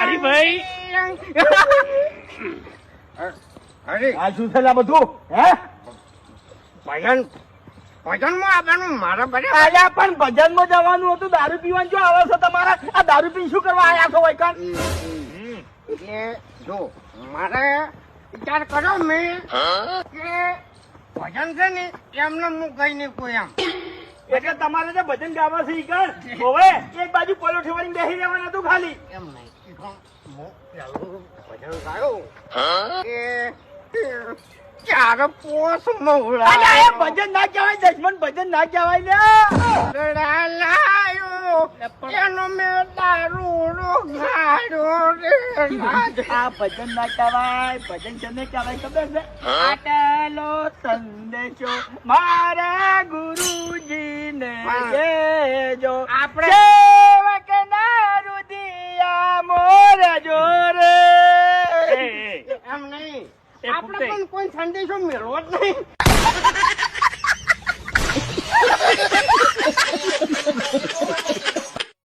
હરીભાઈ. આ શું છે બધું? હે? ભજનમાં આવવાનું મારા બધા આયા પણ ભજનમાં જવાનું હતું. દારૂ પીવાનું જો આવે છે તમારા? આ દારૂ પી શું કરવા આવ્યા છો વૈકણ? એટલે જો મારે વિચાર કરો મેં કે ભજન છે ને એમને હું કઈ નહીં કોઈ આમ એટલે તમારે તો ભજન ગાવા છે ઈ કર હોવે એક બાજુ પોલો ઠેવાની બેસી રહેવાનું હતું ખાલી. એમ નહીં. ચાર પોસ ભજન ના કહેવાય દશમન ભજન ના કહેવાય લે. લાયો એનો મેં દારૂ ગાડ્યો રે આ ભજન ના કહેવાય ભજન કેને કહેવાય ખબર છે? આટેલો સંદેશો મારા ગુરુજીને આપણે- રુદિયા મોર જોરે. એ, એમ નહીં. આપણે પણ કોઈ સંદેશો મેળવો જ નહીં.